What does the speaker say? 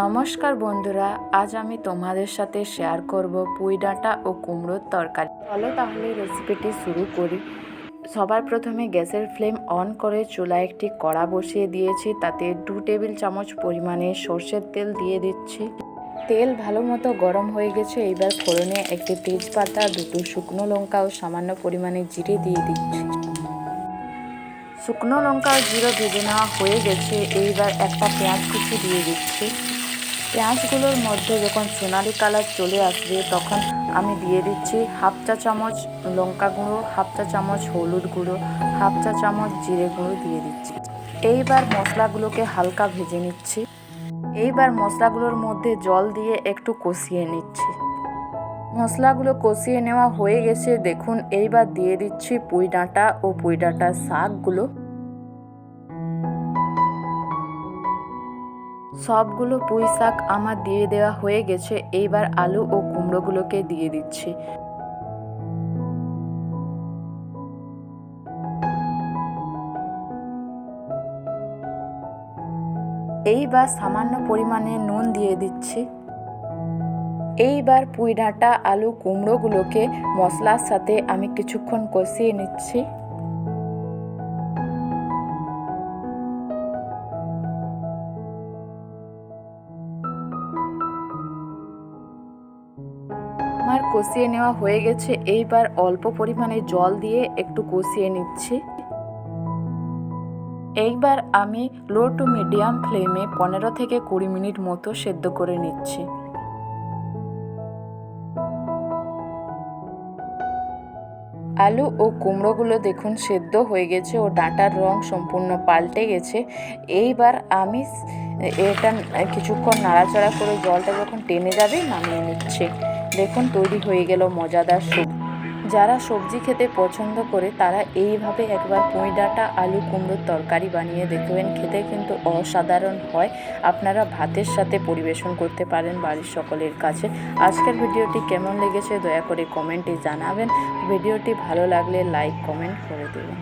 নমস্কার বন্ধুরা, আজ আমি তোমাদের সাথে শেয়ার করব পুঁই ডাঁটা ও কুমড়োর তরকারি। চলো তাহলে রেসিপিটি শুরু করি। সবার প্রথমে গ্যাসের ফ্লেম অন করে চুলায় একটি কড়া বসিয়ে দিয়েছি, তাতে দু টেবিল চামচ পরিমাণে সর্ষের তেল দিয়ে দিচ্ছি। তেল ভালো মতো গরম হয়ে গেছে এইবার ফোড়নে একটি তেজপাতা, দুটো শুকনো লঙ্কা ও সামান্য পরিমাণে জিরে দিয়ে দিচ্ছি। শুকনো লঙ্কা ও জিরো ভেজে নেওয়া হয়ে গেছে, এইবার একটা পেঁয়াজ কুচি দিয়ে দিচ্ছি। পেঁয়াজগুলোর মধ্যে যখন সোনালি কালার চলে আসবে, তখন আমি দিয়ে দিচ্ছি হাফ চা চামচ লঙ্কা গুঁড়ো, হাফ চা চামচ হলুদ গুঁড়ো, হাফ চা চামচ জিরে গুঁড়ো দিয়ে দিচ্ছি। এইবার মশলাগুলোকে হালকা ভেজে নিচ্ছি। এইবার মশলাগুলোর মধ্যে জল দিয়ে একটু কষিয়ে নিচ্ছি। মশলাগুলো কষিয়ে নেওয়া হয়ে গেছে, দেখুন, এইবার দিয়ে দিচ্ছি পুঁই ডাঁটা ও পুঁই ডাঁটার শাকগুলো। সবগুলো পুঁই শাক আমার দিয়ে দেওয়া হয়ে গেছে, এইবার আলু ও কুমড়োগুলোকে দিয়ে দিচ্ছি। এইবার সামান্য পরিমাণে নুন দিয়ে দিচ্ছি। এইবার পুঁই ডাঁটা আলু, কুমড়োগুলোকে মশলার সাথে আমি কিছুক্ষণ কষিয়ে নিচ্ছি। কষিয়ে নেওয়া হয়ে গেছে। এইবার অল্প পরিমাণে জল দিয়ে একটু কষিয়ে নিচ্ছি। এইবার আমি লো টু মিডিয়াম ফ্লেমে পনেরো থেকে কুড়ি মিনিট মতো সেদ্ধ করে নিচ্ছি। আলু ও কুমড়োগুলো দেখুন সেদ্ধ হয়ে গেছে ও ডাঁটার রং সম্পূর্ণ পাল্টে গেছে। এইবার আমি এটা কিছুক্ষণ নাড়াচাড়া করে জলটা যখন টেনে যাবে নামিয়ে নিচ্ছে। দেখুন তৈরি হয়ে গেল মজাদার স্যুপ যারা সবজি খেতে পছন্দ করে, তারা এইভাবে একবার পুঁই ডাঁটা, আলু কুমড়োর তরকারি বানিয়ে দেখবেন। খেতে কিন্তু অসাধারণ হয়। আপনারা ভাতের সাথে পরিবেশন করতে পারেন বাড়ির সকলের কাছে। আজকের ভিডিওটি কেমন লেগেছে দয়া করে কমেন্টে জানাবেন। ভিডিওটি ভালো লাগলে লাইক, কমেন্ট করে দেবেন।